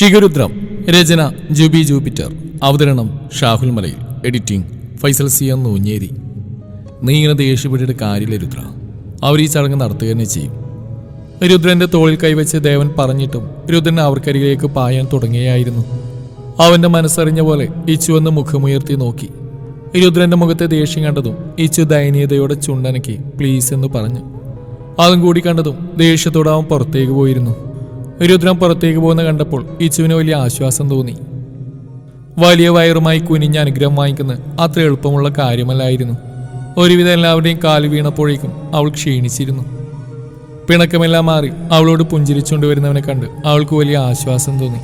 ഷിഗരുദ്രം രചന Jubi Jupiter അവതരണം Shahul Malayil. Editing Faisal C M Noonjeri. നീ ഇങ്ങനെ ദേഷ്യപ്പെട്ടിട്ട് കാര്യമില്ല രുദ്ര. അവർ ഈ ചടങ്ങ് നടത്തുക തന്നെ ചെയ്യും. രുദ്രന്റെ തോളിൽ കൈവച്ച് ദേവൻ പറഞ്ഞിട്ടും രുദ്രൻ അവർക്കരികിലേക്ക് പായാൻ തുടങ്ങിയായിരുന്നു അവന്റെ മനസ്സറിഞ്ഞ പോലെ ഇച്ചു എന്ന് മുഖമുയർത്തി നോക്കി. രുദ്രന്റെ മുഖത്തെ ദേഷ്യം കണ്ടതും ഇച്ചു ദയനീയതയോടെ ചുണ്ടനക്കി പ്ലീസ് എന്ന് പറഞ്ഞു. അതും കൂടി കണ്ടതും ദേഷ്യത്തോടെ അവൻ പുറത്തേക്ക് പോയിരുന്നു. രുദ്രൻ പുറത്തേക്ക് പോകുന്ന കണ്ടപ്പോൾ ഇച്ചുവിന് വലിയ ആശ്വാസം തോന്നി. വലിയ വയറുമായി കുനിഞ്ഞ അനുഗ്രഹം വാങ്ങിക്കുന്നത് അത്ര എളുപ്പമുള്ള കാര്യമല്ലായിരുന്നു. ഒരുവിധം എല്ലാവരുടെയും കാൽ വീണപ്പോഴേക്കും അവൾ ക്ഷീണിച്ചിരുന്നു. പിണക്കമെല്ലാം മാറി അവളോട് പുഞ്ചിരിച്ചുകൊണ്ട് വരുന്നവനെ കണ്ട് അവൾക്ക് വലിയ ആശ്വാസം തോന്നി.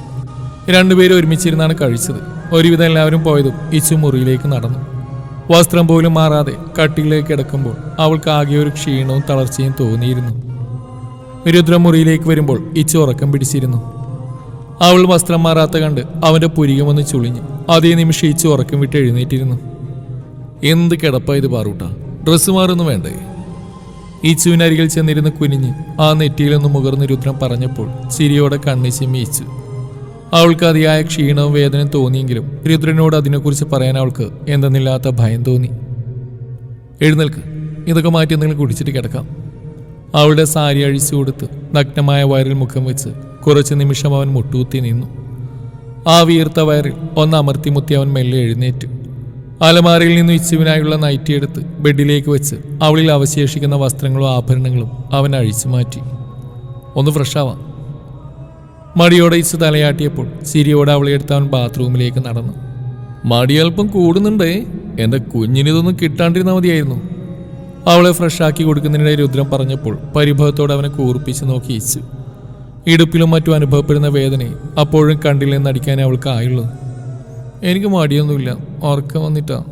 രണ്ടുപേരും ഒരുമിച്ചിരുന്നാണ് കഴിച്ചത്. ഒരുവിധം എല്ലാവരും പോയതും ഇച്ചു മുറിയിലേക്ക് നടന്നു. വസ്ത്രം പോലും മാറാതെ കട്ടിലേക്ക് കിടക്കുമ്പോൾ അവൾക്ക് ആകെ ഒരു ക്ഷീണവും തളർച്ചയും തോന്നിയിരുന്നു. രുദ്രം മുറിയിലേക്ക് വരുമ്പോൾ ഇച്ച ഉറക്കം പിടിച്ചിരുന്നു. അവൾ വസ്ത്രം മാറാത്ത കണ്ട് അവന്റെ പുരികമൊന്ന് ചുളിഞ്ഞു അതേ നിമിഷം ഇച്ച ഉറക്കം വിട്ട് എഴുന്നേറ്റിരുന്നു. എന്ത് കിടപ്പായത് പാറൂട്ട? ഡ്രസ്സ് മാറൊന്നും വേണ്ടേ? ഈച്ചുവിനരികിൽ ചെന്നിരുന്ന് കുനിഞ്ഞ് ആ നെറ്റിയിലൊന്ന് മുകർന്ന് രുദ്രം പറഞ്ഞപ്പോൾ ചിരിയോടെ കണ്ണി ഇച്ചു. അവൾക്ക് അതിയായ ക്ഷീണവും വേദനയും തോന്നിയെങ്കിലും രുദ്രനോട് അതിനെക്കുറിച്ച് പറയാൻ അവൾക്ക് എന്തെന്നില്ലാത്ത ഭയം തോന്നി. എഴുന്നേൽക്ക്. ഇതൊക്കെ മാറ്റി എന്തെങ്കിലും കുടിച്ചിട്ട് കിടക്കാം. അവളുടെ സാരി അഴിച്ചു കൊടുത്ത് നഗ്നമായ വയറിൽ മുഖം വെച്ച് കുറച്ച് നിമിഷം അവൻ മുട്ടുകുത്തി നിന്നു. ആ വീർത്ത വയറിൽ ഒന്ന് അമർത്തിമുത്തി അവൻ മെല്ലെ എഴുന്നേറ്റു. അലമാരയിൽ നിന്ന് ഇച്ചുവിനായുള്ള നൈറ്റി എടുത്ത് ബെഡിലേക്ക് വെച്ച് അവളിൽ അവശേഷിക്കുന്ന വസ്ത്രങ്ങളും ആഭരണങ്ങളും അവൻ അഴിച്ചു മാറ്റി. ഒന്ന് ഫ്രഷാവാം മടിയോടെ ഇച്ച് തലയാട്ടിയപ്പോൾ ചിരിയോടെ അവളെ എടുത്ത് അവൻ ബാത്റൂമിലേക്ക് നടന്നു. മടി അല്പം കൂടുന്നുണ്ടേ. എന്റെ കുഞ്ഞിനിതൊന്നും കിട്ടാണ്ടിരുന്നാൽ മതിയായിരുന്നു. അവളെ ഫ്രഷാക്കി കൊടുക്കുന്നതിനിടെ രുദ്രം പറഞ്ഞപ്പോൾ പരിഭവത്തോടെ അവനെ കൂർപ്പിച്ച് നോക്കി ഇച്ചു ഇടുപ്പിലും മറ്റും അനുഭവപ്പെടുന്ന വേദനയെ അപ്പോഴും കണ്ടില്ലെന്ന് അടിക്കാനേ അവൾക്ക് ആയുള്ളൂ. എനിക്ക് മടിയൊന്നുമില്ല ഉറക്കം വന്നിട്ടാ.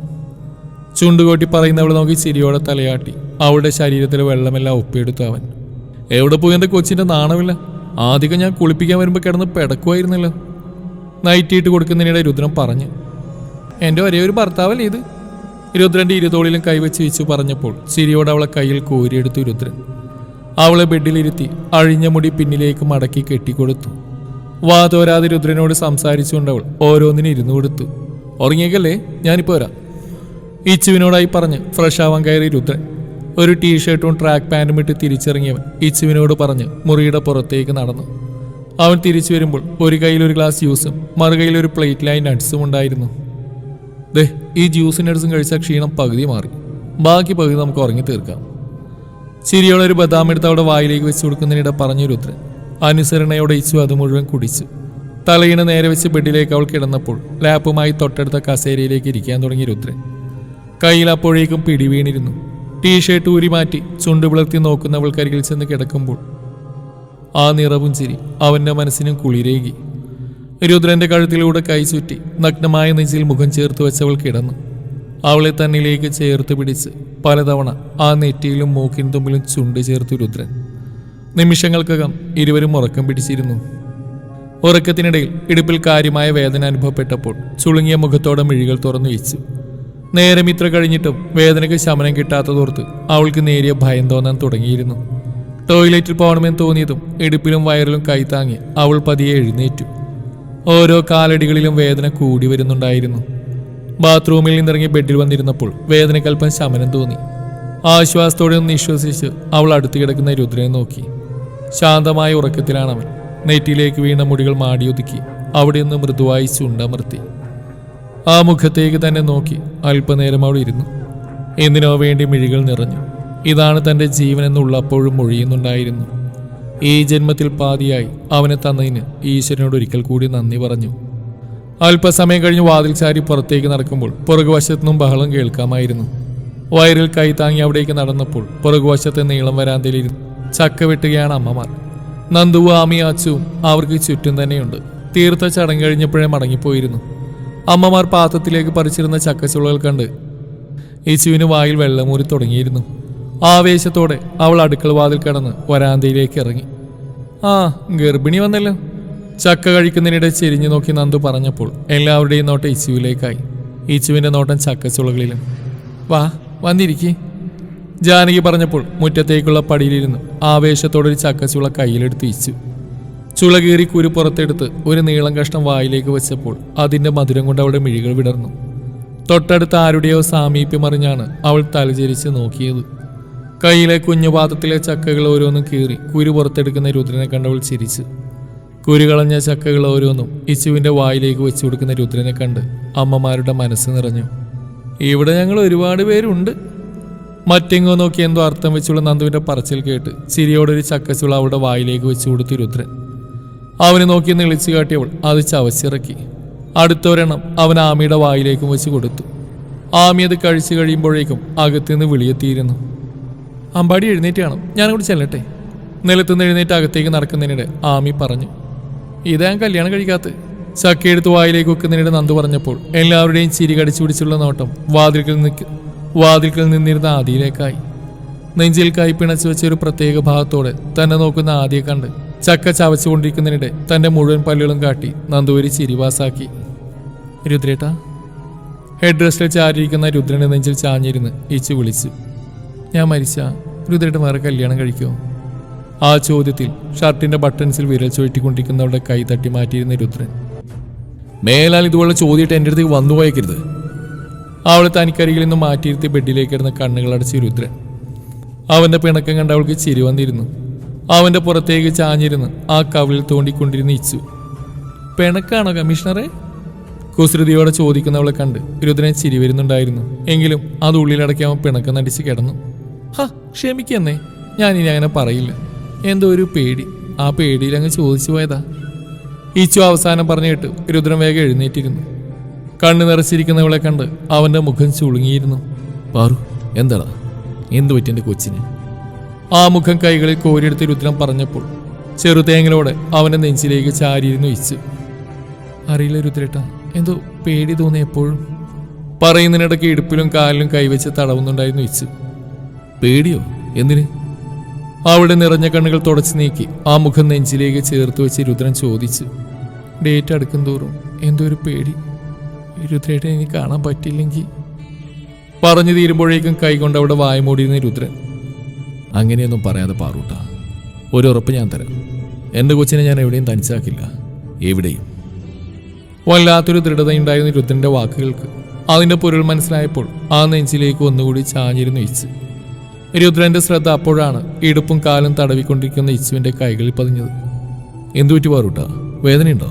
ചുണ്ടുകോട്ടി പറയുന്നവൾ നോക്കി ചിരിയോടെ തലയാട്ടി. അവളുടെ ശരീരത്തിലെ വെള്ളമെല്ലാം ഒപ്പിയെടുത്തു അവൻ. എവിടെ പോയി എന്റെ കൊച്ചിന്റെ നാണമില്ല? ആദ്യം ഞാൻ കുളിപ്പിക്കാൻ വരുമ്പോൾ കിടന്ന് പിടക്കുമായിരുന്നല്ലോ നൈറ്റിയിട്ട് കൊടുക്കുന്നതിനിടെ രുദ്രം പറഞ്ഞു എന്റെ ഒരേ ഒരു ഭർത്താവല്ലേ ഇത്? രുദ്രന്റെ ഇരുതോളിലും കൈവച്ച് വെച്ചു പറഞ്ഞപ്പോൾ ചിരിയോടെ അവളെ കയ്യിൽ കോരിയെടുത്തു രുദ്രൻ. അവളെ ബെഡിലിരുത്തി അഴിഞ്ഞ മുടി പിന്നിലേക്ക് മടക്കി കെട്ടിക്കൊടുത്തു. വാതോരാതെ രുദ്രനോട് സംസാരിച്ചുകൊണ്ട് അവൾ ഓരോന്നിനും ഇരുന്നു കൊടുത്തു. ഉറങ്ങിയേക്കല്ലേ? ഞാനിപ്പോ വരാം. ഇച്ചുവിനോടായി പറഞ്ഞ് ഫ്രഷ് ആവാൻ കയറി രുദ്രൻ. ഒരു ടീഷർട്ടും ട്രാക്ക് പാന്റും ഇട്ട് തിരിച്ചിറങ്ങിയവൻ ഇച്ചുവിനോട് പറഞ്ഞ് മുറിയുടെ പുറത്തേക്ക് നടന്നു. അവൻ തിരിച്ചു വരുമ്പോൾ ഒരു കയ്യിൽ ഒരു ഗ്ലാസ് ജ്യൂസും മറുകയിൽ ഒരു പ്ലേറ്റിലായി നട്ട്സും ഉണ്ടായിരുന്നു. ദേ ഈ ജ്യൂസിന്റെ അടുത്തും കഴിച്ചാൽ ക്ഷീണം പകുതി മാറി. ബാക്കി പകുതി നമുക്ക് ഉറങ്ങി തീർക്കാം. ചിരിയോടെ ഒരു ബദാം എടുത്ത് അവിടെ വായിലേക്ക് വെച്ച് കൊടുക്കുന്നതിനിടെ പറഞ്ഞു ഉത്തരം അനുസരണയോടെ ഇച്ചു അത് മുഴുവൻ കുടിച്ചു. തലയിണ നേരെ വെച്ച് ബെഡിലേക്ക് അവൾ കിടന്നപ്പോൾ ലാപ്പുമായി തൊട്ടടുത്ത കസേരയിലേക്ക് ഇരിക്കാൻ തുടങ്ങി രുദ്രൻ കയ്യിൽ അപ്പോഴേക്കും പിടി വീണിരുന്നു. ടീഷർട്ട് ഊരി മാറ്റി ചുണ്ടു പിളർത്തി നോക്കുന്നവൾക്കരികിൽ ചെന്ന് കിടക്കുമ്പോൾ ആ നിറവും ചിരി അവന്റെ മനസ്സിനും കുളിരേകി. രുദ്രന്റെ കഴുത്തിലൂടെ കൈചുറ്റി നഗ്നമായ നെഞ്ചിൽ മുഖം ചേർത്ത് വെച്ചവൾ കിടന്നു. അവളെ തന്നിലേക്ക് ചേർത്ത് പിടിച്ച് പലതവണ ആ നെറ്റിയിലും മൂക്കിൻ തുമ്പിലും ചുണ്ട് ചേർത്തു രുദ്രൻ. നിമിഷങ്ങൾക്കകം ഇരുവരും ഉറക്കം പിടിച്ചിരുന്നു. ഉറക്കത്തിനിടയിൽ ഇടുപ്പിൽ കാര്യമായ വേദന അനുഭവപ്പെട്ടപ്പോൾ ചുളുങ്ങിയ മുഖത്തോടെ മിഴികൾ തുറന്നു വെച്ചു. നേരം ഇത്ര കഴിഞ്ഞിട്ടും വേദനയ്ക്ക് ശമനം കിട്ടാത്തതോർത്ത് അവൾക്ക് നേരിയ ഭയം തോന്നാൻ തുടങ്ങിയിരുന്നു. ടോയ്ലറ്റിൽ പോകണമെന്ന് തോന്നിയതും ഇടുപ്പിലും വയറിലും കൈത്താങ്ങി അവൾ പതിയെ എഴുന്നേറ്റു. ഓരോ കാലടികളിലും വേദന കൂടി വരുന്നുണ്ടായിരുന്നു. ബാത്റൂമിൽ നിന്നിറങ്ങി ബെഡിൽ വന്നിരുന്നപ്പോൾ വേദനക്കൽപ്പം ശമനം തോന്നി. ആശ്വാസത്തോടെ ഒന്ന് നിശ്വസിച്ച് അവൾ അടുത്ത് കിടക്കുന്ന രുദ്രനെ നോക്കി. ശാന്തമായ ഉറക്കത്തിലാണ് അവൻ നെറ്റിയിലേക്ക് വീണ മുടികൾ മാടിയൊതുക്കി അവിടെ നിന്ന് മൃദുവായി ചുണ്ടമർത്തി. ആ മുഖത്തേക്ക് തന്നെ നോക്കി അല്പനേരം അവൾ ഇരുന്നു. എന്തിനോ വേണ്ടി മിഴികൾ നിറഞ്ഞു. ഇതാണ് തന്റെ ജീവൻ എന്നുള്ളപ്പോഴും മൊഴിയുന്നുണ്ടായിരുന്നു. ഈ ജന്മത്തിൽ പാതിയായി അവനെ തന്നതിന് ഈശ്വരനോട് ഒരിക്കൽ കൂടി നന്ദി പറഞ്ഞു. അല്പസമയം കഴിഞ്ഞ് വാതിൽ ചാരി പുറത്തേക്ക് നടക്കുമ്പോൾ പുറകുവശത്തുനിന്നും ബഹളം കേൾക്കാമായിരുന്നു. വയറിൽ കൈ താങ്ങി അവിടേക്ക് നടന്നപ്പോൾ പുറകുവശത്തെ നീളം വരാന്തയിലിരുന്ന് ചക്ക വെട്ടുകയാണ് അമ്മമാർ. നന്ദുവും ആമിയും അച്ചുവും അവർക്ക് ചുറ്റും തന്നെയുണ്ട്. തീർത്ത ചടങ്ങ് കഴിഞ്ഞപ്പോഴേ മടങ്ങിപ്പോയിരുന്നു. അമ്മമാർ പാത്രത്തിലേക്ക് പറിച്ചിരുന്ന ചക്കച്ചുളകൾ കണ്ട് യേശുവിന് വായിൽ വെള്ളമൂരി തുടങ്ങിയിരുന്നു. ആവേശത്തോടെ അവൾ അടുക്കള വാതിൽ കടന്ന് വരാന്തയിലേക്ക് ഇറങ്ങി. ആ ഗർഭിണി വന്നല്ലോ. ചക്ക കഴിക്കുന്നതിനിടെ ചെരിഞ്ഞു നോക്കി നന്ദു പറഞ്ഞപ്പോൾ എല്ലാവരുടെയും നോട്ടം ഇച്ചുവിലേക്കായി ഇച്ചുവിന്റെ നോട്ടം ചക്കച്ചുളകളിലും. വാ വന്നിരിക്കേ. ജാനകി പറഞ്ഞപ്പോൾ മുറ്റത്തേക്കുള്ള പടിയിലിരുന്നു ആവേശത്തോടെ ഒരു ചക്കച്ചുള കയ്യിലെടുത്ത് ഇച്ചു ചുളകീറി കുരു പുറത്തെടുത്ത് ഒരു നീളം കഷ്ണം വായിലേക്ക് വെച്ചപ്പോൾ അതിന്റെ മധുരം കൊണ്ട് അവളുടെ മിഴികൾ വിടർന്നു. തൊട്ടടുത്ത് ആരുടെയോ സാമീപ്യമറിഞ്ഞാണ് അവൾ തലചരിച്ച് നോക്കിയത്. കയ്യിലെ കുഞ്ഞുപാദത്തിലെ ചക്കകൾ ഓരോന്നും കീറി കുരു പുറത്തെടുക്കുന്ന രുദ്രനെ കണ്ടവൾ ചിരിച്ചു. കുരു കളഞ്ഞ ചക്കകൾ ഓരോന്നും ഇച്ചുവിന്റെ വായിലേക്ക് വെച്ചു കൊടുക്കുന്ന രുദ്രനെ കണ്ട് അമ്മമാരുടെ മനസ്സ് നിറഞ്ഞു. ഇവിടെ ഞങ്ങൾ ഒരുപാട് പേരുണ്ട്. മറ്റെങ്ങോ നോക്കി എന്തോ അർത്ഥം വെച്ചുള്ള നന്ദുവിന്റെ പറച്ചിൽ കേട്ട് ചിരിയോടൊരു ചക്കച്ചുള അവളുടെ വായിലേക്ക് വെച്ചു കൊടുത്തു രുദ്രൻ. അവനെ നോക്കി നിളിച്ചു കാട്ടിയവൾ അത് ചവച്ചിറക്കി. അടുത്തൊരെണ്ണം അവൻ ആമിയുടെ വായിലേക്കും വെച്ച് കൊടുത്തു. ആമി അത് കഴിച്ചു കഴിയുമ്പോഴേക്കും അകത്തുനിന്ന് വിളിയെത്തിയിരുന്നു. അമ്പാടി എഴുന്നേറ്റ് കാണും. ഞാനങ്ങോട്ട് ചെല്ലട്ടെ. നിലത്തുനിന്ന് എഴുന്നേറ്റ് അകത്തേക്ക് നടക്കുന്നതിനിടെ ആമി പറഞ്ഞു ഇതാ ഞാൻ കല്യാണം കഴിക്കാത്ത ചക്കയെടുത്ത് വായിലേക്ക് വെക്കുന്നതിനിടെ നന്ദു പറഞ്ഞപ്പോൾ എല്ലാവരുടെയും ചിരി കടിച്ചു പിടിച്ചുള്ള നോട്ടം വാതിൽക്കൽ നിൽക്ക് വാതിൽക്കൽ നിന്നിരുന്ന ആദിയിലേക്കായി. നെഞ്ചിൽ കൈ പിണച്ചു വെച്ച ഒരു പ്രത്യേക ഭാഗത്തോടെ തന്നെ നോക്കുന്ന ആദിയെ കണ്ട് ചക്ക ചവച്ചുകൊണ്ടിരിക്കുന്നതിനിടെ തന്റെ മുഴുവൻ പല്ലുകളും കാട്ടി നന്ദുവരി ചിരിവാസാക്കി രുദ്രേട്ട. ഹെഡ് ഡ്രസ്സിൽ ചാരിയിരിക്കുന്ന രുദ്രന്റെ നെഞ്ചിൽ ചാഞ്ഞിരുന്ന് ഈച്ചു വിളിച്ചു ഞാൻ മരിച്ച? രുദ്രേട്ടൻ വേറെ കല്യാണം കഴിക്കുമോ ആ ചോദ്യത്തിൽ ഷർട്ടിന്റെ ബട്ടൺസിൽ വിരൽ ചുഴറ്റിക്കൊണ്ടിരിക്കുന്നവളുടെ കൈ തട്ടി മാറ്റിയിരുന്ന രുദ്രൻ. മേലാൽ ഇതുപോലെ ചോദ്യമായിട്ട് എന്റെ അടുത്തേക്ക് വന്നു പോയേക്കരുത്. അവളെ തനിക്കരികിൽ നിന്ന് മാറ്റിയിരുത്തി ബെഡിലേക്ക് കിടന്ന കണ്ണുകൾ അടച്ച് രുദ്രൻ. അവന്റെ പിണക്കം കണ്ട അവൾക്ക് ചിരി വന്നിരുന്നു. അവന്റെ പുറത്തേക്ക് ചാഞ്ഞിരുന്ന് ആ കവിളിൽ തോണ്ടിക്കൊണ്ടിരുന്ന ഇച്ചു. പിണക്കാണോ കമ്മീഷണറെ? കുസൃതിയോടെ ചോദിക്കുന്നവളെ കണ്ട് രുദ്രൻ ചിരി വരുന്നുണ്ടായിരുന്നു. എങ്കിലും അത് ഉള്ളിലടക്കി അവൻ പിണക്കം നടിച്ച് കിടന്നു. ക്ഷമിക്കെന്നേ. ഞാൻ ഇനി അങ്ങനെ പറയില്ല. എന്തോ ഒരു പേടി. ആ പേടിയിൽ അങ്ങ് ചോദിച്ചു പോയതാ. ഈച്ചു അവസാനം പറഞ്ഞു രുദ്രൻ വേഗം എഴുന്നേറ്റിരുന്നു. കണ്ണു നിറച്ചിരിക്കുന്നവളെ കണ്ട് അവന്റെ മുഖം ചുളുങ്ങിയിരുന്നു. പാറു എന്താടാ? എന്തു പറ്റി എന്റെ കൊച്ചിന്? ആ മുഖം കൈകളിൽ കോരിയെടുത്ത് രുദ്രൻ പറഞ്ഞപ്പോൾ ചെറുതേങ്ങലോടെ അവന്റെ നെഞ്ചിലേക്ക് ചാരിയിരുന്നു ഇച്ച് അറിയില്ല രുദ്രേട്ട എന്തോ പേടി തോന്നി എപ്പോഴും. പറയുന്നതിനിടയ്ക്ക് ഇടുപ്പിലും കാലിലും കൈവച്ച് തടവുന്നുണ്ടായിരുന്നു ഇച്ച് പേടിയോ? എന്തിന്? അവിടെ നിറഞ്ഞ കണ്ണുകൾ തുടച്ചു നീക്കി ആ മുഖം നെഞ്ചിലേക്ക് ചേർത്ത് വെച്ച് രുദ്രൻ ചോദിച്ചു ഡേറ്റ് അടുക്കും തോറും എന്തോ ഒരു പേടി. രുദ്രയുടെ ഇനി കാണാൻ പറ്റില്ലെങ്കിൽ പറഞ്ഞു തീരുമ്പോഴേക്കും കൈകൊണ്ട് അവിടെ വായമൂടിയിരുന്ന രുദ്രൻ അങ്ങനെയൊന്നും പറയാതെ പാറൂട്ട. ഒരു ഉറപ്പ് ഞാൻ തരാം. എന്റെ കൊച്ചിനെ ഞാൻ എവിടെയും തനിച്ചാക്കില്ല. എവിടെയും. വല്ലാത്തൊരു ദൃഢതയുണ്ടായിരുന്ന രുദ്രന്റെ വാക്കുകൾക്ക് അതിന്റെ പൊരുൾ മനസ്സിലായപ്പോൾ ആ നെഞ്ചിലേക്ക് ഒന്നുകൂടി ചാഞ്ഞിരുന്നു ഇച്ച് രുദ്രന്റെ ശ്രദ്ധ അപ്പോഴാണ് ഇടുപ്പും കാലും തടവിക്കൊണ്ടിരിക്കുന്ന ഇച്ചുവിന്റെ കൈകളിൽ പതിഞ്ഞത്. എന്തു പറ്റി പാറൂട്ട വേദനയുണ്ടോ?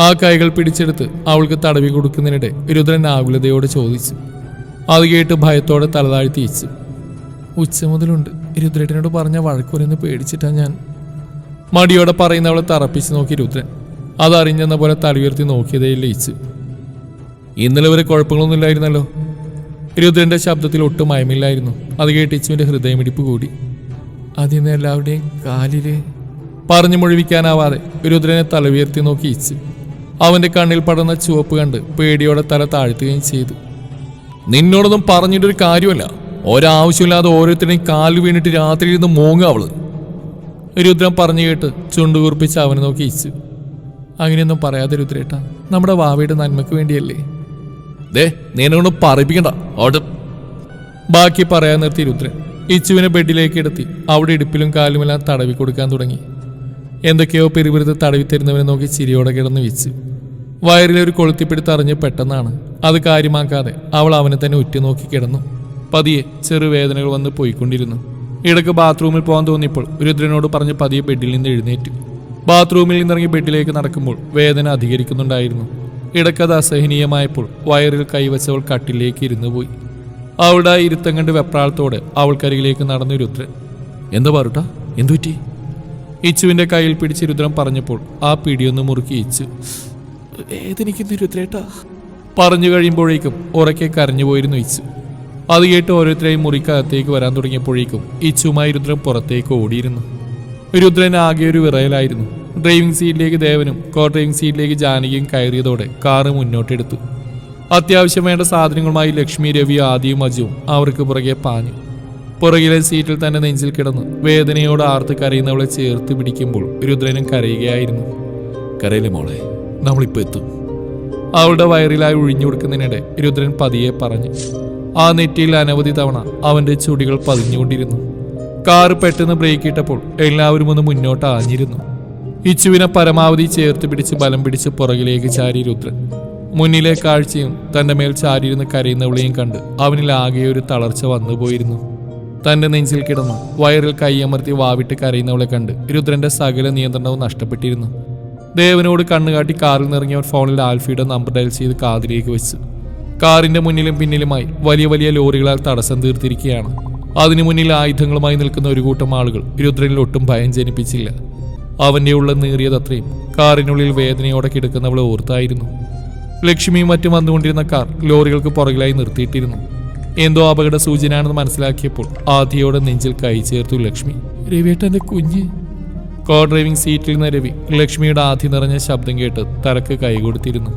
ആ കൈകൾ പിടിച്ചെടുത്ത് അവൾക്ക് തടവി കൊടുക്കുന്നതിനിടെ രുദ്രൻ ആകുലതയോട് ചോദിച്ചു. അത് കേട്ട് ഭയത്തോടെ തലതാഴ്ത്തി ഇച്ചു. ഉച്ച മുതലുണ്ട്. രുദ്രേട്ടനോട് പറഞ്ഞ വഴക്കൂരെന്ന് പേടിച്ചിട്ടാ ഞാൻ. മടിയോടെ പറയുന്നവളെ തറപ്പിച്ച് നോക്കി രുദ്രൻ. അതറിഞ്ഞെന്ന പോലെ തലയുയർത്തി നോക്കിയതേയില്ല ഇച്ചു. ഇന്നലെ വരെ കുഴപ്പങ്ങളൊന്നുമില്ലായിരുന്നല്ലോ രുദ്രന്റെ ശബ്ദത്തിൽ ഒട്ടും മയമില്ലായിരുന്നു അത് കേട്ട് ഇച്ചുവിന്റെ ഹൃദയമിടിപ്പ് കൂടി. അതിന്ന് എല്ലാവരുടെയും കാലിൽ പറഞ്ഞു മുഴുവിക്കാനാവാതെ രുദ്രനെ തല ഉയർത്തി നോക്കി ഇച്ചു. അവന്റെ കണ്ണിൽ പടർന്ന ചുവപ്പ് കണ്ട് പേടിയോടെ തല താഴ്ത്തുകയും ചെയ്തു. നിന്നോടൊന്നും പറഞ്ഞിട്ടൊരു കാര്യമല്ല. ഒരാവശ്യമില്ലാതെ ഓരോരുത്തരുടെയും കാൽ വീണിട്ട് രാത്രി ഇരുന്ന് മോങ്ങ അവൾ. രുദ്രൻ പറഞ്ഞു കേട്ട് ചുണ്ടുകുറിപ്പിച്ച് അവനെ നോക്കി ഇച്ചു. അങ്ങനെയൊന്നും പറയാതെ രുദ്രേട്ട നമ്മുടെ വാവയുടെ നന്മയ്ക്ക് വേണ്ടിയല്ലേ? ദേ നീനൊന്നും പറയിപ്പിക്കണ്ട. അവിടെ ബാക്കി പറയാൻ നിർത്തി രുദ്രൻ. ഇച്ചുവിനെ ബെഡിലേക്ക് എടുത്തി അവിടെ ഇടുപ്പിലും കാലുമെല്ലാം തടവി കൊടുക്കാൻ തുടങ്ങി. എന്തൊക്കെയോ പെരുവിരുത്ത് തടവി തരുന്നവനെ നോക്കി ചിരിയോടെ കിടന്ന് വെച്ചു വയറിലെ ഒരു കൊളുത്തിപ്പിടുത്ത് അറിഞ്ഞ് പെട്ടെന്നാണ്. അത് കാര്യമാക്കാതെ അവൾ അവനെ തന്നെ ഉറ്റുനോക്കി കിടന്നു. പതിയെ ചെറുവേദനകൾ വന്ന് പോയിക്കൊണ്ടിരുന്നു. ഇടയ്ക്ക് ബാത്റൂമിൽ പോകാൻ തോന്നിയപ്പോൾ രുദ്രനോട് പറഞ്ഞ് പതിയെ ബെഡിൽ നിന്ന് എഴുന്നേറ്റു. ബാത്റൂമിൽ നിന്നിറങ്ങി ബെഡിലേക്ക് നടക്കുമ്പോൾ വേദന അധികരിക്കുന്നുണ്ടായിരുന്നു. ഇടയ്ക്കത് അസഹനീയമായപ്പോൾ വയറിൽ കൈവച്ചവൾ കട്ടിലേക്ക് ഇരുന്നു പോയി. അവളുടെ ആ ഇരുത്തം കണ്ട് വെപ്രാളത്തോടെ അവൾക്കരികിലേക്ക് നടന്നു രുദ്രൻ എന്താ പറട്ടാ? എന്തു പറ്റി? ഇച്ചുവിന്റെ കയ്യിൽ പിടിച്ച് രുദ്രൻ പറഞ്ഞപ്പോൾ ആ പിടിയൊന്ന് മുറുക്കി ഇച്ചു. ഏതെനിക്കുന്നു രുദ്രേട്ടാ. പറഞ്ഞു കഴിയുമ്പോഴേക്കും ഉറക്കെ കരഞ്ഞു പോയിരുന്നു ഇച്ചു. അത് കേട്ട് ഓരോരുത്തരെയും മുറിക്കകത്തേക്ക് വരാൻ തുടങ്ങിയപ്പോഴേക്കും ഇച്ചുമായി രുദ്രൻ പുറത്തേക്ക് ഓടിയിരുന്നു. രുദ്രൻ ആകെ ഒരു വിറയലായിരുന്നു. ഡ്രൈവിംഗ് സീറ്റിലേക്ക് ദേവനും കോ ഡ്രൈവിംഗ് സീറ്റിലേക്ക് ജാനകിയും കയറിയതോടെ കാറ് മുന്നോട്ടെടുത്തു. അത്യാവശ്യം വേണ്ട സാധനങ്ങളുമായി ലക്ഷ്മി രവി ആദിയും അജുവും അവർക്ക് പുറകെ പാഞ്ഞു. പുറകിലെ സീറ്റിൽ തന്നെ നെഞ്ചിൽ കിടന്ന് വേദനയോട് ആർത്ത് കരയുന്നവളെ ചേർത്ത് പിടിക്കുമ്പോൾ രുദ്രനും കരയുകയായിരുന്നു. കരയിലെ മോളെ? നമ്മളിപ്പോ എത്തും. അവളുടെ വയറിലായി ഒഴിഞ്ഞു കൊടുക്കുന്നതിനിടെ രുദ്രൻ പതിയെ പറഞ്ഞു. ആ നെറ്റിയിൽ അനവധി തവണ അവന്റെ ചുടികൾ പതിഞ്ഞുകൊണ്ടിരുന്നു. കാറ് പെട്ടെന്ന് ബ്രേക്ക് ഇട്ടപ്പോൾ എല്ലാവരും ഒന്ന് മുന്നോട്ട് ആഞ്ഞിരുന്നു. ഇച്ചുവിനെ പരമാവധി ചേർത്ത് പിടിച്ച് ബലം പിടിച്ച് പുറകിലേക്ക് ചാരി രുദ്രൻ. മുന്നിലെ കാഴ്ചയും തന്റെ മേൽ ചാരിയിരുന്ന് കരയുന്നവളെയും കണ്ട് അവനിൽ ആകെ ഒരു തളർച്ച വന്നുപോയിരുന്നു തന്റെ നെഞ്ചിൽ കിടന്ന് വയറിൽ കൈയമർത്തി വാവിട്ട് കരയുന്നവളെ കണ്ട് രുദ്രന്റെ സകല നിയന്ത്രണവും നഷ്ടപ്പെട്ടിരുന്നു. ദേവനോട് കണ്ണുകാട്ടി കാറിൽ നിറങ്ങിയവർ ഫോണിൽ ആൽഫിയുടെ നമ്പർ ഡയൽ ചെയ്ത് കാതിലേക്ക് വെച്ചു. കാറിന്റെ മുന്നിലും പിന്നിലുമായി വലിയ വലിയ ലോറികളാൽ തടസ്സം തീർത്തിരിക്കുകയാണ്. അതിനു മുന്നിൽ ആയുധങ്ങളുമായി നിൽക്കുന്ന ഒരു കൂട്ടം ആളുകൾ രുദ്രനിൽ ഒട്ടും ഭയം ജനിപ്പിച്ചില്ല. അവന്റെ ഉള്ള നീറിയതത്രയും കാറിനുള്ളിൽ വേദനയോടെ കിടക്കുന്നവളെ ഓർത്തായിരുന്നു. ലക്ഷ്മിയും മറ്റും വന്നുകൊണ്ടിരുന്ന കാർ ലോറികൾക്ക് പുറകിലായി നിർത്തിയിട്ടിരുന്നു. എന്തോ അപകട സൂചനയാണെന്ന് മനസ്സിലാക്കിയപ്പോൾ ആദ്യയോടെ നെഞ്ചിൽ കൈ ചേർത്തു ലക്ഷ്മി. രവിയേട്ടന്റെ കുഞ്ഞ്. കോ ഡ്രൈവിംഗ് സീറ്റിൽ നിന്ന് രവി ലക്ഷ്മിയുടെ ആദ്യ നിറഞ്ഞ ശബ്ദം കേട്ട് തലക്ക് കൈകൊടുത്തിരുന്നു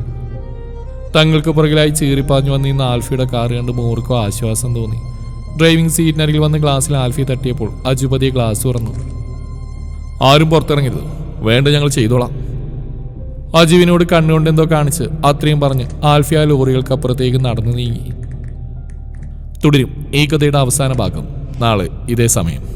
തങ്ങൾക്ക് പുറകിലായി ചീറിപ്പാഞ്ഞു വന്നിരുന്ന ആൽഫിയുടെ കാർ കണ്ട് മൂർക്കോ ആശ്വാസം തോന്നി. ഡ്രൈവിംഗ് സീറ്റിനരികിൽ വന്ന് ഗ്ലാസ്സിൽ ആൽഫി തട്ടിയപ്പോൾ അജുപതിയെ ഗ്ലാസ് തുറന്നു. ആരും പുറത്തിറങ്ങരുത്. വേണ്ട ഞങ്ങൾ ചെയ്തോളാം. അജുവിനോട് കണ്ണുകൊണ്ട് എന്തോ കാണിച്ച് അത്രയും പറഞ്ഞ് ആൽഫിയ ലോറികൾക്കപ്പുറത്തേക്ക് നടന്നു നീങ്ങി. തുടരും ഈ കഥയുടെ അവസാന ഭാഗം. നാളെ ഇതേ സമയം.